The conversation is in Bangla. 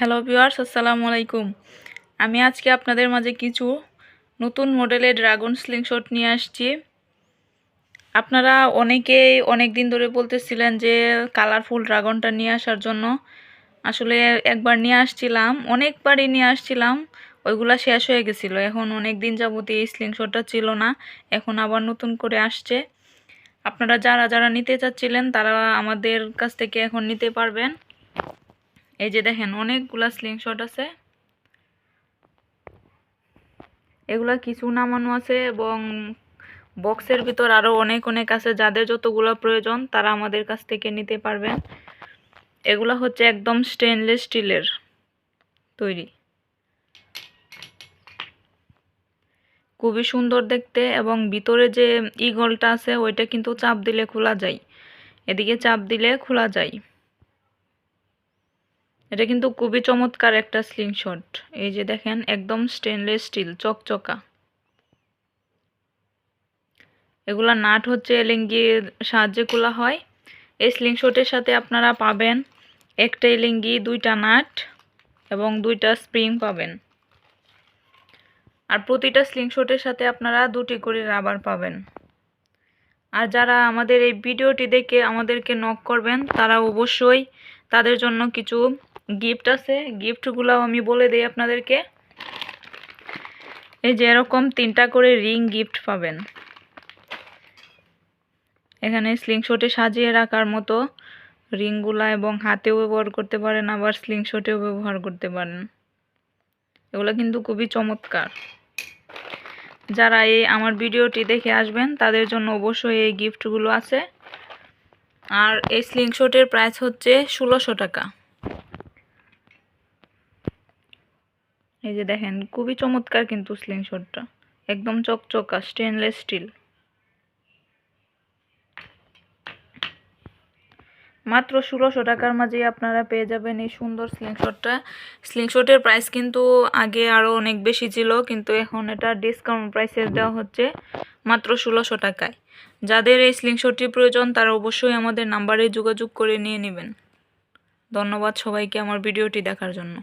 হ্যালো ভিউয়ার্স, আসসালামু আলাইকুম। আমি আজকে আপনাদের মাঝে কিছু নতুন মডেলের ড্রাগন স্লিংশট নিয়ে আসছি। আপনারা অনেকেই অনেক দিন ধরে বলতেছিলেন যে কালারফুল ড্রাগনটা নিয়ে আসার জন্য। আসলে একবার নিয়ে আসছিলাম, অনেকবারই নিয়ে আসছিলাম, ওইগুলা শেষ হয়ে গেছিল। এখন অনেক দিন যাবতীয় এই স্লিংশটটা ছিল না, এখন আবার নতুন করে আসছে। আপনারা যারা যারা নিতে চাচ্ছিলেন, তারা আমাদের কাছ থেকে এখন নিতে পারবেন। এই যে দেখেন অনেকগুলা স্লিংশট আছে। এগুলা কিছু নামানো আছে এবং বক্সের ভিতর আরও অনেক অনেক আছে। যাদের যতগুলো প্রয়োজন, তারা আমাদের কাছ থেকে নিতে পারবেন। এগুলা হচ্ছে একদম স্টেনলেস স্টিলের তৈরি। খুবই সুন্দর দেখতে এবং ভিতরে যে ইগলটা আছে, ওইটা কিন্তু চাপ দিলে খোলা যায়। এদিকে চাপ দিলে খোলা যায়। এটা কিন্তু খুবই চমৎকার একটা স্লিংশট এই যে দেখেন, একদম স্টেনলেস স্টিল চকচকা। এগুলা নাট হচ্ছে এলিঙ্গির সাহায্যে খোলা হয়। এই স্লিংশটের সাথে আপনারা পাবেন একটা এলিঙ্গি, দুইটা নাট এবং দুইটা স্প্রিং পাবেন। আর প্রতিটা স্লিংশটের সাথে আপনারা দুটি করে রাবার পাবেন। আর যারা আমাদের এই ভিডিওটি দেখে আমাদেরকে নক করবেন, তারা অবশ্যই তাদের জন্য কিছু গিফট আছে। গিফটগুলো আমি বলে দিই আপনাদেরকে। এই যে এরকম তিনটা করে রিং গিফট পাবেন। এখানে স্লিংশটে সাজিয়ে রাখার মতো রিংগুলা এবং হাতেও ব্যবহার করতে পারেন, আবার স্লিংশটেও ব্যবহার করতে পারেন। এগুলো কিন্তু খুবই চমৎকার। যারা এই আমার ভিডিওটি দেখে আসবেন, তাদের জন্য অবশ্যই এই গিফটগুলো আছে। আর এই স্লিংশটের প্রাইস হচ্ছে ষোলোশো টাকা। এই যে দেখেন, খুবই চমৎকার কিন্তু স্লিংশটটা একদম চকচকা স্টেনলেস স্টিল মাত্র ষোলোশো টাকার মাঝেই আপনারা পেয়ে যাবেন এই সুন্দর স্লিংশটটা স্লিংশটের প্রাইস কিন্তু আগে আরও অনেক বেশি ছিল, কিন্তু এখন এটা ডিসকাউন্ট প্রাইসে দেওয়া হচ্ছে মাত্র ষোলোশো টাকায়। যাদের এই স্লিংশটটি প্রয়োজন, তারা অবশ্যই আমাদের নাম্বারে যোগাযোগ করে নিয়ে নেবেন। ধন্যবাদ সবাইকে আমার ভিডিওটি দেখার জন্য।